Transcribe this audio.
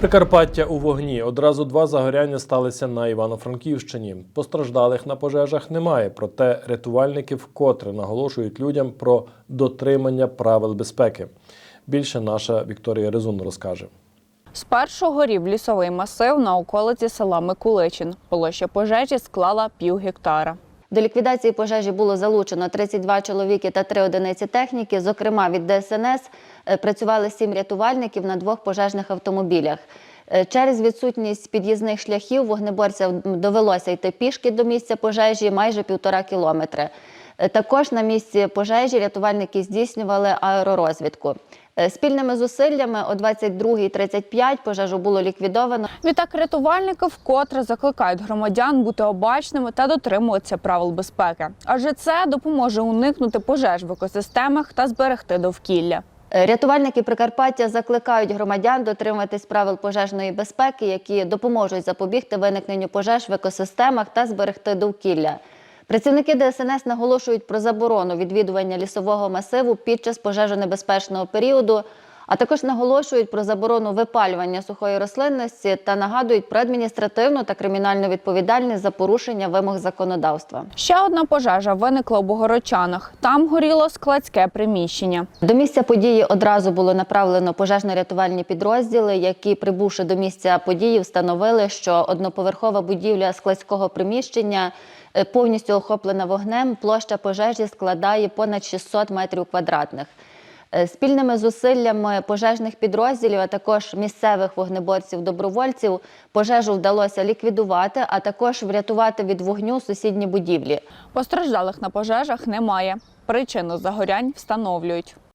Прикарпаття у вогні. Одразу два загоряння сталися на Івано-Франківщині. Постраждалих на пожежах немає, проте рятувальники вкотре наголошують людям про дотримання правил безпеки. Більше наша Вікторія Резун розкаже. Спершу горів лісовий масив на околиці села Микуличин. Площа пожежі склала пів гектара. До ліквідації пожежі було залучено 32 чоловіки та 3 одиниці техніки. Зокрема, від ДСНС е, працювали 7 рятувальників на двох пожежних автомобілях. Е, Через відсутність під'їзних шляхів вогнеборцям довелося йти пішки до місця пожежі майже півтора кілометри. Е, Також на місці пожежі рятувальники здійснювали аеророзвідку. Е, Спільними зусиллями о 22.35 пожежу було ліквідовано. Відтак рятувальники вкотре закликають громадян бути обачними та дотримуватися правил безпеки, адже це допоможе уникнути пожеж в екосистемах та зберегти довкілля. Е, Рятувальники Прикарпаття закликають громадян дотримуватись правил пожежної безпеки, які допоможуть запобігти виникненню пожеж в екосистемах та зберегти довкілля. Працівники ДСНС наголошують про заборону відвідування лісового масиву під час пожежонебезпечного періоду, а також наголошують про заборону випалювання сухої рослинності та нагадують про адміністративну та кримінальну відповідальність за порушення вимог законодавства. Ще одна пожежа виникла у Богородчанах. Там горіло складське приміщення. До місця події одразу було направлено пожежно-рятувальні підрозділи, які, прибувши до місця події, встановили, що одноповерхова будівля складського приміщення е, повністю охоплена вогнем. Площа пожежі складає понад 600 метрів квадратних. Е, Спільними зусиллями пожежних підрозділів, а також місцевих вогнеборців-добровольців, пожежу вдалося ліквідувати, а також врятувати від вогню сусідні будівлі. Постраждалих на пожежах немає. Причину загорянь встановлюють.